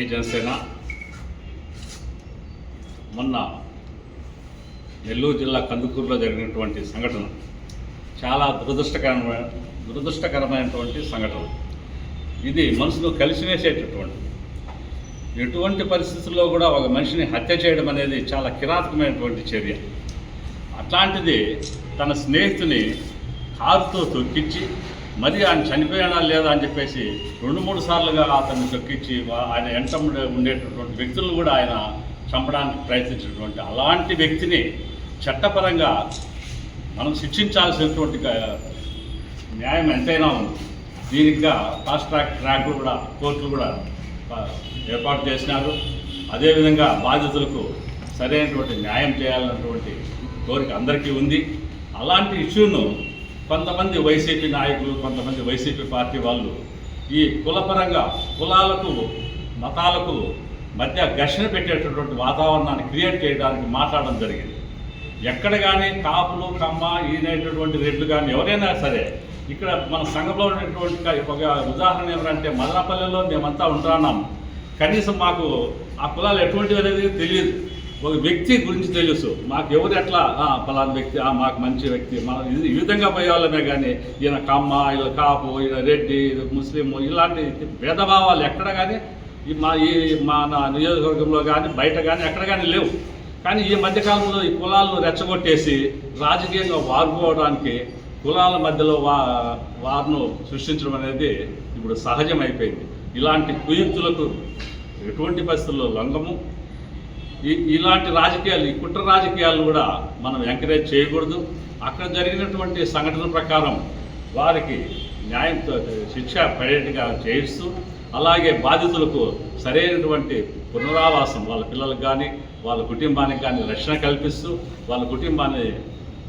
ఏ జనసేన మొన్న నెల్లూరు జిల్లా కందుకూరులో జరిగినటువంటి సంఘటన చాలా దురదృష్టకరమైన దురదృష్టకరమైనటువంటి సంఘటన. ఇది మనసును కలిసివేసేటటువంటి ఎటువంటి పరిస్థితుల్లో కూడా ఒక మనిషిని హత్య చేయడం అనేది చాలా కిరాతకమైనటువంటి చర్య. అట్లాంటిది తన స్నేహితుని కారుతో తొక్కించి మరి ఆయన చనిపోయాడా లేదా అని చెప్పేసి రెండు మూడు సార్లుగా అతన్ని తొక్కించి ఆయన వెంట ఉండేటటువంటి వ్యక్తులను కూడా ఆయన చంపడానికి ప్రయత్నించినటువంటి అలాంటి వ్యక్తిని చట్టపరంగా మనం శిక్షించాల్సినటువంటి న్యాయం ఎంతైనా ఉంది. దీనిగా ఫాస్ట్ ట్రాక్ ట్రాక్ కూడా కోర్టులు కూడా ఏర్పాటు చేసినారు. అదేవిధంగా బాధితులకు సరైనటువంటి న్యాయం చేయాలన్నటువంటి కోరిక అందరికీ ఉంది. అలాంటి ఇష్యూను కొంతమంది వైసీపీ నాయకులు కొంతమంది వైసీపీ పార్టీ వాళ్ళు ఈ కులపరంగా కులాలకు మతాలకు మధ్య ఘర్షణ పెట్టేటటువంటి వాతావరణాన్ని క్రియేట్ చేయడానికి మాట్లాడడం జరిగింది. ఎక్కడ కానీ కాపులు కమ్మ ఈనేటటువంటి రెడ్లు కానీ ఎవరైనా సరే ఇక్కడ మన సంఘంలో ఉన్నటువంటి ఒక ఉదాహరణ ఎవరంటే మదనపల్లెలో మేమంతా ఉంటున్నాం. కనీసం మాకు ఆ కులాలు ఎటువంటివి అనేది తెలియదు. ఒక వ్యక్తి గురించి తెలుసు. మాకు ఎవరు ఎట్లా పలానా వ్యక్తి మాకు మంచి వ్యక్తి మనం ఈ విధంగా పోయేవాళ్ళమే కానీ ఈయన కమ్మ ఈయన కాపు ఈయన రెడ్డి ముస్లిము ఇలాంటి భేదభావాలు ఎక్కడ కానీ ఈ మా ఈ మా నియోజకవర్గంలో కానీ బయట కానీ ఎక్కడ కానీ లేవు. కానీ ఈ మధ్యకాలంలో ఈ కులాలను రెచ్చగొట్టేసి రాజకీయంగా వారుకోవడానికి కులాల మధ్యలో వా వారును సృష్టించడం అనేది ఇప్పుడు సహజమైపోయింది. ఇలాంటి కుయుక్తులకు ఎటువంటి పరిస్థితుల్లో లొంగము? ఇలాంటి రాజకీయాలు ఈ కుట్ర రాజకీయాలు కూడా మనం ఎంకరేజ్ చేయకూడదు. అక్కడ జరిగినటువంటి సంఘటన ప్రకారం వారికి న్యాయంతో శిక్ష పడేట్టుగా చేయిస్తూ అలాగే బాధితులకు సరైనటువంటి పునరావాసం వాళ్ళ పిల్లలకు కానీ వాళ్ళ కుటుంబానికి కానీ రక్షణ కల్పిస్తూ వాళ్ళ కుటుంబాన్ని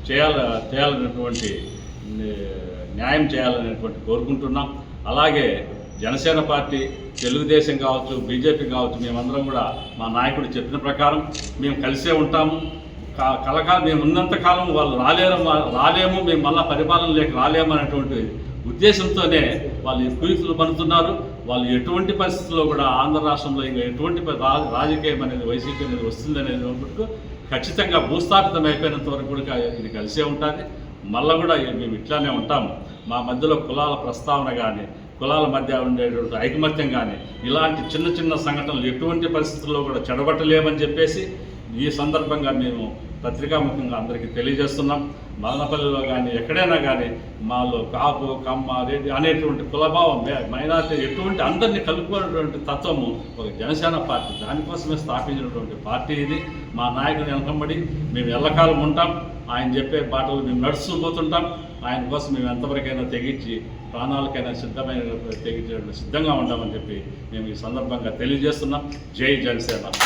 చేయాల చేయాలనేటువంటి న్యాయం చేయాలనేటువంటి కోరుకుంటున్నాం. అలాగే జనసేన పార్టీ తెలుగుదేశం కావచ్చు బీజేపీ కావచ్చు మేమందరం కూడా మా నాయకుడు చెప్పిన ప్రకారం మేము కలిసే ఉంటాము. కలకాల మేము ఉన్నంత కాలం వాళ్ళు రాలేరు రాలేము మేము మళ్ళీ పరిపాలన లేక రాలేము అనేటువంటి ఉద్దేశంతోనే వాళ్ళు ఈ కుయుక్తులు పడుతున్నారు. వాళ్ళు ఎటువంటి పరిస్థితుల్లో కూడా ఆంధ్ర రాష్ట్రంలో ఇంకా ఎటువంటి రా- రాజకీయం అనేది వైసీపీ అనేది వస్తుంది అనేది ఖచ్చితంగా భూస్థాపితం అయిపోయినంత వరకు కూడా ఇది కలిసే ఉంటుంది. మళ్ళీ కూడా మేము ఇట్లానే ఉంటాము. మా మధ్యలో కులాల ప్రస్తావన కానీ కులాల మధ్య ఉండేటువంటి ఐకమత్యం కానీ ఇలాంటి చిన్న చిన్న సంఘటనలు ఎటువంటి పరిస్థితుల్లో కూడా చెడగొట్టలేమని చెప్పేసి ఈ సందర్భంగా మేము పత్రికాముఖంగా అందరికీ తెలియజేస్తున్నాం. మదనపల్లిలో కానీ ఎక్కడైనా కానీ మాలో కాపు కమ్మ రెడ్డి అనేటువంటి కులభావం మైనార్టీ ఎటువంటి అందరినీ కలుపుకునేటువంటి తత్వము ఒక జనసేన పార్టీ దానికోసమే స్థాపించినటువంటి పార్టీ ఇది. మా నాయకుని వెనకంబడి మేము ఎల్లకాలం ఉంటాం. ఆయన చెప్పే బాటలు మేము నడుస్తూ పోతుంటాం. ఆయన కోసం మేము ఎంతవరకైనా తెగించి ప్రాణాలకైనా సిద్ధమైన తెగించడం సిద్ధంగా ఉంటామని చెప్పి మేము ఈ సందర్భంగా తెలియజేస్తున్నాం. జై జనసేన.